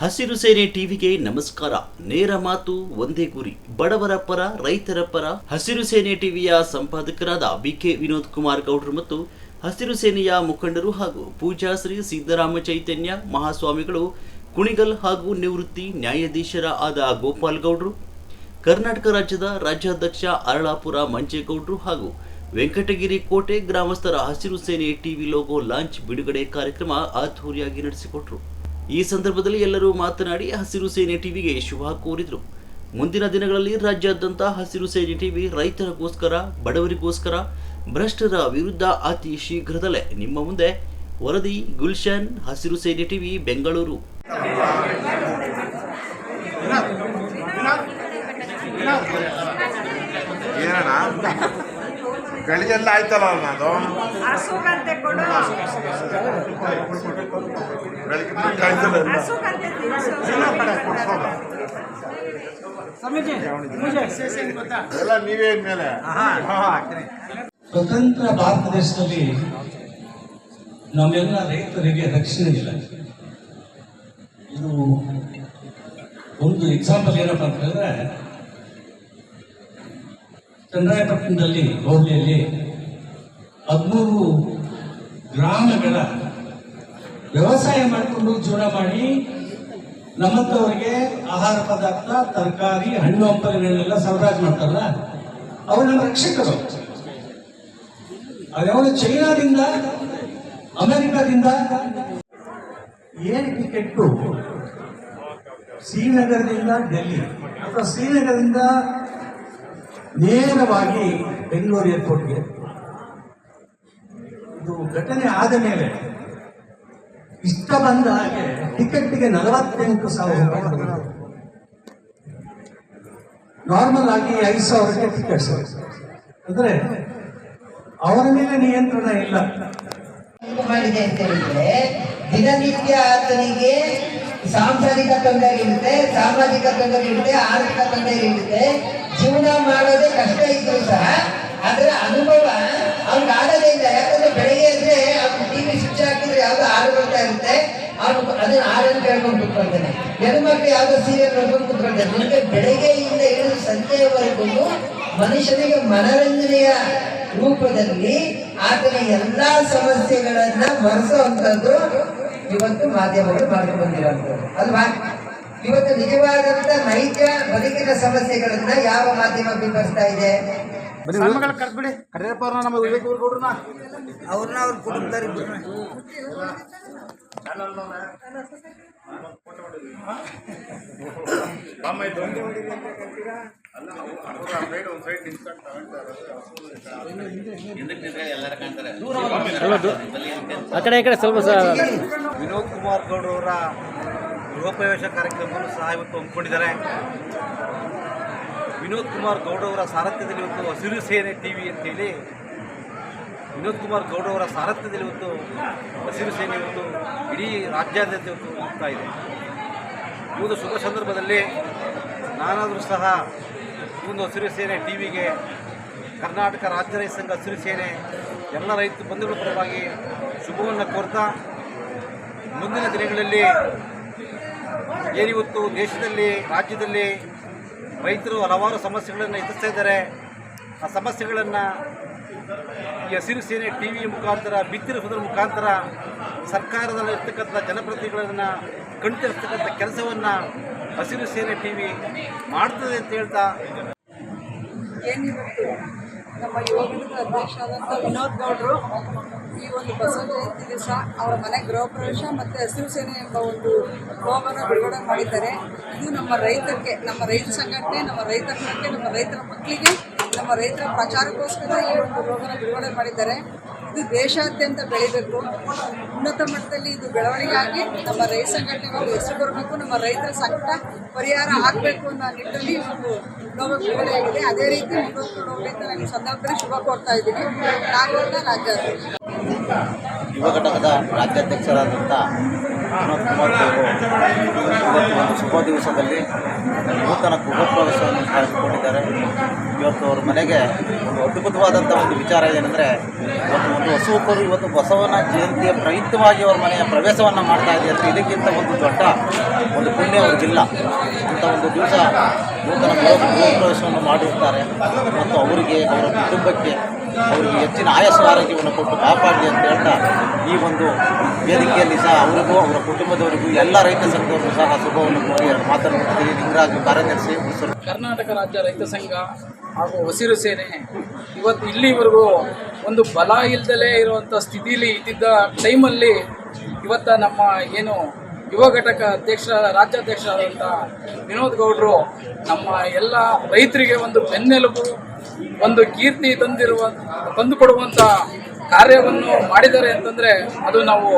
ಹಸಿರು ಸೇನೆ ಟಿವಿಗೆ ನಮಸ್ಕಾರ. ನೇರ ಮಾತು, ಒಂದೇ ಗುರಿ. ಬಡವರ ಪರ, ರೈತರ ಪರ. ಹಸಿರು ಸೇನೆ ಟಿವಿಯ ಸಂಪಾದಕರಾದ ಬಿ ಕೆ ವಿನೋದ್ ಕುಮಾರ್ ಗೌಡ್ರು ಮತ್ತು ಹಸಿರು ಸೇನೆಯ ಮುಖಂಡರು ಹಾಗೂ ಪೂಜಾಶ್ರೀ ಸಿದ್ದರಾಮ ಚೈತನ್ಯ, ಮಹಾಸ್ವಾಮಿಗಳು, ಕುಣಿಗಲ್ ಹಾಗೂ ನಿವೃತ್ತಿ ನ್ಯಾಯಾಧೀಶರ ಆದ ಗೋಪಾಲ್ ಗೌಡ್ರು, ಕರ್ನಾಟಕ ರಾಜ್ಯದ ರಾಜ್ಯಾಧ್ಯಕ್ಷ ಅರಳಾಪುರ ಮಂಜೇಗೌಡ್ರು ಹಾಗೂ ವೆಂಕಟಗಿರಿ ಕೋಟೆ ಗ್ರಾಮಸ್ಥರ ಹಸಿರು ಸೇನೆ ಟಿವಿ ಲೋಗೋ ಲಾಂಚ್ ಬಿಡುಗಡೆ ಕಾರ್ಯಕ್ರಮ ಅದ್ದೂರಿಯಾಗಿ ನಡೆಸಿಕೊಟ್ರು. ಈ ಸಂದರ್ಭದಲ್ಲಿ ಎಲ್ಲರೂ ಮಾತನಾಡಿ ಹಸಿರು ಸೇನೆ ಟಿವಿಗೆ ಶುಭ ಕೋರಿದರು. ಮುಂದಿನ ದಿನಗಳಲ್ಲಿ ರಾಜ್ಯಾದ್ಯಂತ ಹಸಿರು ಸೇನೆ ಟಿವಿ ರೈತರಿಗೋಸ್ಕರ, ಬಡವರಿಗೋಸ್ಕರ, ಭ್ರಷ್ಟರ ವಿರುದ್ಧ ಅತಿ ಶೀಘ್ರದಲ್ಲೇ. ನಿಮ್ಮ ಮುಂದೆ ವರದಿ, ಗುಲ್ಶನ್, ಹಸಿರು ಸೇನೆ ಟಿವಿ, ಬೆಂಗಳೂರು. ಗಳಿಗೆಲ್ಲ ಆಯ್ತಲ್ಲ ಅದು? ಆಯ್ತಲ್ಲ ಎಲ್ಲ? ನೀವೇ ಮೇಲೆ ಸ್ವತಂತ್ರ ಭಾರತ ದೇಶದಲ್ಲಿ ನಮ್ಮೆಲ್ಲ ರೈತರಿಗೆ ರಕ್ಷಣೆ ಇಲ್ಲ. ಇದು ಒಂದು ಎಕ್ಸಾಂಪಲ್ ಏನಪ್ಪ ಅಂತ ಹೇಳಿದ್ರೆ ಚನ್ನರಾಯಪಟ್ಟಣದಲ್ಲಿ ಹೋಬಳಿಯಲ್ಲಿ ಹದಿಮೂರು ಗ್ರಾಮಗಳ ವ್ಯವಸಾಯ ಮಾಡಿಕೊಂಡು ಜೀವನ ಮಾಡಿ ನಮ್ಮಂಥವ್ರಿಗೆ ಆಹಾರ ಪದಾರ್ಥ, ತರಕಾರಿ, ಹಣ್ಣು ಹಂಪಲುಗಳನ್ನೆಲ್ಲ ಸರಬರಾಜು ಮಾಡ್ತಾರಲ್ಲ ಅವರು ನಮ್ಮ ರಕ್ಷಕರು ಅದ್ಯಾವ ಚೈನಾದಿಂದ, ಅಮೆರಿಕದಿಂದ ಏನು ಕೆಟ್ಟು ಶ್ರೀನಗರದಿಂದ ಡೆಲ್ಲಿ ಅಥವಾ ಶ್ರೀನಗರದಿಂದ ನೇರವಾಗಿ ಬೆಂಗಳೂರು ಏರ್ಪೋರ್ಟ್ಗೆ. ಇದು ಘಟನೆ ಆದ ಮೇಲೆ ಇಷ್ಟ ಬಂದ ಹಾಗೆ ಟಿಕೆಟ್ಗೆ ನಲವತ್ತೆಂಟು ಸಾವಿರ ರೂಪಾಯಿ ನಾರ್ಮಲ್ ಆಗಿ ಐದು ಸಾವಿರಕ್ಕೆ ಟಿಕೆಟ್ಸ್ ಅಂದ್ರೆ ಅವರ ಮೇಲೆ ನಿಯಂತ್ರಣ ಇಲ್ಲ. ಮಾಡಿದೆ ಅಂತ ಹೇಳಿದ್ರೆ ದಿನನಿತ್ಯ ಆತನಿಗೆ ಸಾಂಸಾರಿಕ ತೊಂದರೆ ಇರುತ್ತೆ, ಸಾಮಾಜಿಕ ತೊಂದರೆ ಇರುತ್ತೆ, ಆರ್ಥಿಕ ತೊಂದರೆ ಇರುತ್ತೆ. ಜೀವನ ಮಾಡೋದೇ ಕಷ್ಟ ಇದ್ರು ಸಹ ಅದರ ಅನುಭವ ಅವ್ನಿಗೆ ಆಗದೇ ಇಲ್ಲ. ಯಾಕಂದ್ರೆ ಬೆಳಗ್ಗೆ ಅಂದ್ರೆ ಅವ್ನು ಟಿವಿ ಸ್ವಿಚ್ ಹಾಕಿದ್ರೆ ಯಾವ್ದೋ ಹಾಲು ಬರ್ತಾ ಇರುತ್ತೆ. ಅವ್ನು ಅದನ್ನ ಹಾಲನ್ನು ಕೇಳ್ಕೊಂಡು ಕುತ್ಕೊಳ್ತಾನೆ. ಹೆಣ್ಮಕ್ಳು ಯಾವ್ದೋ ಸೀರಿಯಲ್ ನೋಡ್ಕೊಂಡು ಕುತ್ಕೊಳ್ತಾನೆ. ನನಗೆ ಬೆಳಗ್ಗೆಯಿಂದ ಹಿಡಿದು ಸಂಜೆಯವರೆಗೂ ಮನುಷ್ಯನಿಗೆ ಮನರಂಜನೆಯ ರೂಪದಲ್ಲಿ ಆತನ ಎಲ್ಲಾ ಸಮಸ್ಯೆಗಳನ್ನ ಮರೆಸುವಂತದ್ದು ಇವತ್ತು ಮಾಧ್ಯಮಗಳು ಮಾಡ್ಕೊಂಡು ಬಂದಿರುವಂತದ್ದು ಅಲ್ವಾ? ಇವತ್ತು ನಿಜವಾದಂತ ನೈಜ ಬದುಕಿನ ಸಮಸ್ಯೆಗಳನ್ನ ಯಾವ ಮಾಧ್ಯಮ ಬಿಂಬಿಸ್ತಾ ಇದೆ? ಅವ್ರನ್ನ ಅವ್ರ ಕುಟುಂಬದವ್ರು ಆ ಕಡೆ ಈ ಕಡೆ ಸ್ವಲ್ಪ ಸರ್ ವಿನೋದ್ ಕುಮಾರ್ ಗೌಡ್ರವರ ಗೃಹಪ್ರವೇಶ ಕಾರ್ಯಕ್ರಮವನ್ನು ಸಹ ಇವತ್ತು ಹಮ್ಮಿಕೊಂಡಿದ್ದಾರೆ. ವಿನೋದ್ ಕುಮಾರ್ ಗೌಡವರ ಸಾರಥ್ಯದಲ್ಲಿ ಇವತ್ತು ಹಸಿರು ಸೇನೆ ಟಿ ವಿ ಅಂತೇಳಿ ವಿನೋದ್ ಕುಮಾರ್ ಗೌಡವರ ಸಾರಥ್ಯದಲ್ಲಿ ಇವತ್ತು ಹಸಿರು ಸೇನೆ ಇವತ್ತು ಇಡೀ ರಾಜ್ಯಾದ್ಯಂತ ಇವತ್ತು ಹೋಗ್ತಾ ಇದೆ. ಇವತ್ತು ಶುಭ ಸಂದರ್ಭದಲ್ಲಿ ನಾನಾದರೂ ಸಹ ಒಂದು ಹಸಿರು ಸೇನೆ ಟಿ ವಿಗೆ ಕರ್ನಾಟಕ ರಾಜ್ಯ ರೈತ ಸಂಘ ಹಸಿರು ಸೇನೆ ಎಲ್ಲ ರೈತ ಬಂಧುಗಳ ಪರವಾಗಿ ಶುಭವನ್ನು ಕೋರ್ತಾ ಮುಂದಿನ ದಿನಗಳಲ್ಲಿ ಏನಿವತ್ತು ದೇಶದಲ್ಲಿ, ರಾಜ್ಯದಲ್ಲಿ ರೈತರು ಹಲವಾರು ಸಮಸ್ಯೆಗಳನ್ನು ಎದುರಿಸ್ತಾ ಇದ್ದಾರೆ. ಆ ಸಮಸ್ಯೆಗಳನ್ನು ಈ ಹಸಿರು ಸೇನೆ ಟಿ ವಿ ಮುಖಾಂತರ ಬಿತ್ತಿರಿಸೋದ್ರ ಮುಖಾಂತರ ಸರ್ಕಾರದಲ್ಲಿ ಇರ್ತಕ್ಕಂಥ ಜನಪ್ರತಿನಿಧಿಗಳನ್ನು ಕಣ್ತರಿಸ್ತಕ್ಕಂಥ ಕೆಲಸವನ್ನು ಹಸಿರು ಸೇನೆ ಟಿ ವಿ ಮಾಡ್ತದೆ ಅಂತ ಹೇಳ್ತಾ ಏನಿವತ್ತು ನಮ್ಮ ಯುವಕರ ಅಧ್ಯಕ್ಷರಾದಂಥ ವಿನೋದ್ ಗೌಡರು, ಈ ಒಂದು ಬಸವ ಜಯಂತಿ ದಿವಸ ಅವರ ಮನೆ ಗೃಹ ಪ್ರವೇಶ ಮತ್ತು ಹಸಿರು ಸೇನೆ ಎಂಬ ಒಂದು ಲೋಗನ ಬಿಡುಗಡೆ ಮಾಡಿದ್ದಾರೆ. ಇದು ನಮ್ಮ ರೈತಕ್ಕೆ, ನಮ್ಮ ರೈತ ಸಂಘಟನೆ, ನಮ್ಮ ರೈತ ಸಂಘಟನೆ ನಮ್ಮ ರೈತರ ಮಕ್ಕಳಿಗೆ, ನಮ್ಮ ರೈತರ ಪ್ರಚಾರಕ್ಕೋಸ್ಕರ ಈ ಒಂದು ಲೋಗನ ಬಿಡುಗಡೆ ಮಾಡಿದ್ದಾರೆ. ಇದು ದೇಶಾದ್ಯಂತ ಬೆಳಿಬೇಕು ಉನ್ನತ ಮಟ್ಟದಲ್ಲಿ ಇದು ಬೆಳವಣಿಗೆ ಆಗಿ ನಮ್ಮ ರೈತ ಸಂಘಟನೆಗೆ ಒಂದು ಹೆಸರು ಬರಬೇಕು, ನಮ್ಮ ರೈತರ ಸಂಕಟ ಪರಿಹಾರ ಆಗಬೇಕು ಅನ್ನೋ ನಿಟ್ಟಿನಲ್ಲಿ ಒಂದು ಬಿಡುಗಡೆಯಾಗಿದೆ ಅದೇ ರೀತಿ ಮುಂದುವರೆದು ಹೋಗ್ಲಿ ಅಂತ ನಾನು ಸಂದರ್ಭದಲ್ಲಿ ಶುಭ ಕೋರ್ತಾ ಇದ್ದೀನಿ. ನಾಗೌಡ ರಾಜ್ಯಾಧ್ಯಕ್ಷ. ಯುವ ಘಟಕದ ರಾಜ್ಯಾಧ್ಯಕ್ಷರಾದಂಥ ಒಂದು ಶುಭ ದಿವಸದಲ್ಲಿ ನೂತನ ಗೃಹಪ್ರವೇಶವನ್ನು ಪ್ರವೇಶವನ್ನು ಕಾಯ್ದುಕೊಂಡಿದ್ದಾರೆ ಇವತ್ತು ಅವ್ರ ಮನೆಗೆ ಒಂದು ಅದ್ಭುತವಾದಂಥ ಒಂದು ವಿಚಾರ ಏನಂದರೆ, ಇವತ್ತು ಒಂದು ಹಸುಕರು ಇವತ್ತು ಬಸವನ ಜಯಂತಿಯ ಪ್ರಯುಕ್ತವಾಗಿ ಅವ್ರ ಮನೆಯ ಪ್ರವೇಶವನ್ನು ಮಾಡ್ತಾ ಇದೆ ಅಂದರೆ ಇದಕ್ಕಿಂತ ಒಂದು ದೊಡ್ಡ ಒಂದು ಪುಣ್ಯ ಅವ್ರಿಗಿಲ್ಲ. ಅಂತ ಒಂದು ದಿವಸ ನೂತನ ಗೃಹ ಗೃಹ ಪ್ರವೇಶವನ್ನು ಮಾಡಿರ್ತಾರೆ. ಮತ್ತು ಅವರಿಗೆ, ಅವರ ಕುಟುಂಬಕ್ಕೆ ಅವರಿಗೆ ಹೆಚ್ಚಿನ ಆಯಸ್ಸು ಆರೋಗ್ಯವನ್ನು ಕೊಟ್ಟು ಕಾಪಾಡಲಿ ಅಂತ ಹೇಳ್ತಾ ಈ ಒಂದು ವೇದಿಕೆಯಲ್ಲಿ ಸಹ ಅವರಿಗೂ, ಅವರ ಕುಟುಂಬದವರಿಗೂ, ಎಲ್ಲ ರೈತ ಸಂಘದವರಿಗೂ ಸಹ ಶುಭವನ್ನು ಕೋರಿ ಮಾತನಾಡ್ತೀವಿ ಲಿಂಗರಾಜು ಕಾರ್ಯದರ್ಶಿ ಕರ್ನಾಟಕ ರಾಜ್ಯ ರೈತ ಸಂಘ ಹಾಗೂ ಹಸಿರು ಸೇನೆ ಇವತ್ತು ಇಲ್ಲಿವರೆಗೂ ಒಂದು ಬಲ ಇಲ್ದಲೇ ಇರುವಂಥ ಸ್ಥಿತಿಲಿ ಇದ್ದಿದ್ದ ಟೈಮಲ್ಲಿ ಇವತ್ತ ನಮ್ಮ ಏನು ಯುವ ಘಟಕ ಅಧ್ಯಕ್ಷ ರಾಜ್ಯಾಧ್ಯಕ್ಷರಾದಂಥ ವಿನೋದ್ ಗೌಡರು ನಮ್ಮ ಎಲ್ಲ ರೈತರಿಗೆ ಒಂದು ಬೆನ್ನೆಲುಬು, ಒಂದು ಕೀರ್ತಿ ತಂದಿರುವ ತಂದುಕೊಡುವಂಥ ಕಾರ್ಯವನ್ನು ಮಾಡಿದ್ದಾರೆ ಅಂತಂದರೆ ಅದು ನಾವು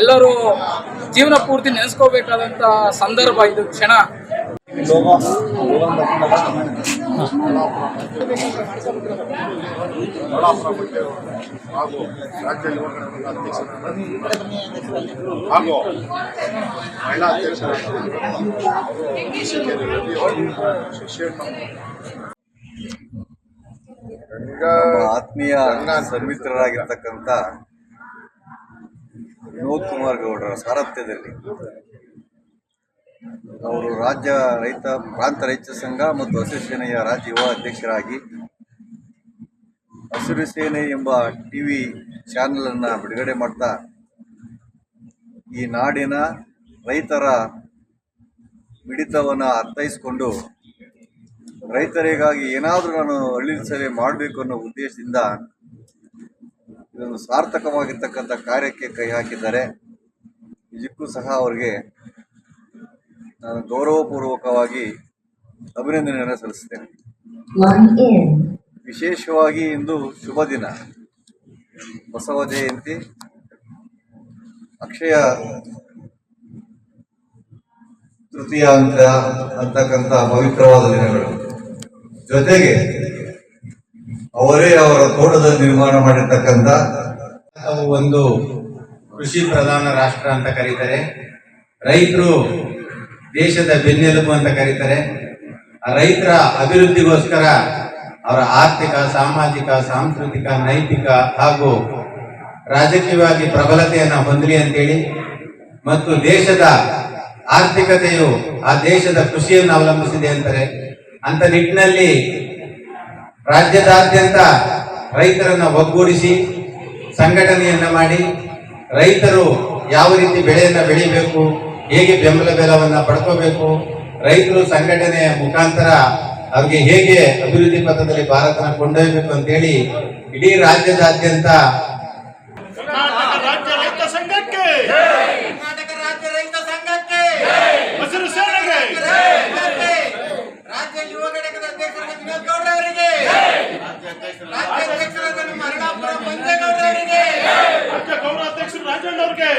ಎಲ್ಲರೂ ಜೀವನ ಪೂರ್ತಿ ನೆನೆಸ್ಕೋಬೇಕಾದಂಥ ಸಂದರ್ಭ ಇದು ಕ್ಷಣ. ಹಾಗೂ ರಾಜ್ಯ ಹಾಗೂ ಮಹಿಳಾ ಆತ್ಮೀಯ ಸನ್ಮಿತ್ರರಾಗಿರ್ತಕ್ಕಂಥ ವಿನೋದ್ ಕುಮಾರ್ ಗೌಡರ ಸಾರಥ್ಯದಲ್ಲಿ ಅವರು ರಾಜ್ಯ ರೈತ, ಪ್ರಾಂತ ರೈತ ಸಂಘ ಮತ್ತು ಹಸಿರು ಸೇನೆಯ ರಾಜ್ಯ ಯುವ ಅಧ್ಯಕ್ಷರಾಗಿ ಹಸಿರು ಸೇನೆ ಎಂಬ ಟಿ ವಿ ಚಾನೆಲನ್ನು ಬಿಡುಗಡೆ ಮಾಡ್ತಾ ಈ ನಾಡಿನ ರೈತರ ಮಿಡಿತವನ್ನು ಅರ್ಥೈಸಿಕೊಂಡು ರೈತರಿಗಾಗಿ ಏನಾದರೂ ನಾನು ಹಳ್ಳಿ ಸೇವೆ ಮಾಡಬೇಕು ಅನ್ನೋ ಉದ್ದೇಶದಿಂದ ಇದೊಂದು ಸಾರ್ಥಕವಾಗಿರ್ತಕ್ಕಂಥ ಕಾರ್ಯಕ್ಕೆ ಕೈ ಹಾಕಿದ್ದಾರೆ. ನಿಜಕ್ಕೂ ಸಹ ಅವರಿಗೆ ನಾನು ಗೌರವಪೂರ್ವಕವಾಗಿ ಅಭಿನಂದನೆಯನ್ನು ಸಲ್ಲಿಸ್ತೇನೆ ವಿಶೇಷವಾಗಿ ಇಂದು ಶುಭ ದಿನ. ಬಸವ ಜಯಂತಿ. ಅಕ್ಷಯ ತೃತೀಯ ಅಂತ ಅಂತಕ್ಕಂಥ ಪವಿತ್ರವಾದ ದಿನಗಳು. ಜೊತೆಗೆ ಅವರೇ ಅವರ ತೋಟದ ನಿರ್ಮಾಣ ಮಾಡಿರ್ತಕ್ಕಂಥ ಒಂದು ಕೃಷಿ ಪ್ರಧಾನ ರಾಷ್ಟ್ರ ಅಂತ ಕರೀತಾರೆ. ರೈತರು ದೇಶದ ಬೆನ್ನೆಲುಬು ಅಂತ ಕರೀತಾರೆ. ರೈತರ ಅಭಿವೃದ್ಧಿಗೋಸ್ಕರ ಅವರ ಆರ್ಥಿಕ, ಸಾಮಾಜಿಕ, ಸಾಂಸ್ಕೃತಿಕ, ನೈತಿಕ ಹಾಗೂ ರಾಜಕೀಯವಾಗಿ ಪ್ರಬಲತೆಯನ್ನು ಹೊಂದಲಿ ಅಂತೇಳಿ ಮತ್ತು ದೇಶದ ಆರ್ಥಿಕತೆಯು ಆ ದೇಶದ ಕೃಷಿಯನ್ನು ಅವಲಂಬಿಸಿದೆ ಅಂತಾರೆ. ಅಂತ ನಿಟ್ಟಿನಲ್ಲಿ ರಾಜ್ಯದಾದ್ಯಂತ ರೈತರನ್ನ ಒಗ್ಗೂಡಿಸಿ ಸಂಘಟನೆಯನ್ನ ಮಾಡಿ ರೈತರು ಯಾವ ರೀತಿ ಬೆಳೆಯನ್ನ ಬೆಳಿಬೇಕು ಹೇಗೆ ಬೆಂಬಲ ಬೆಲವನ್ನು ಪಡ್ಕೋಬೇಕು? ರೈತರು ಸಂಘಟನೆಯ ಮುಖಾಂತರ ಅವರಿಗೆ ಹೇಗೆ ಅಭಿವೃದ್ಧಿ ಪಥದಲ್ಲಿ ಭಾರತನ ಕೊಂಡೊಯ್ಯಬೇಕು ಅಂತ ಹೇಳಿ ಇಡೀ ರಾಜ್ಯದಾದ್ಯಂತ ರಾಜ್ಯ ಅಧ್ಯಕ್ಷರು ರಾಜೇಂದ್ರ ಅವ್ರಿಗೆ!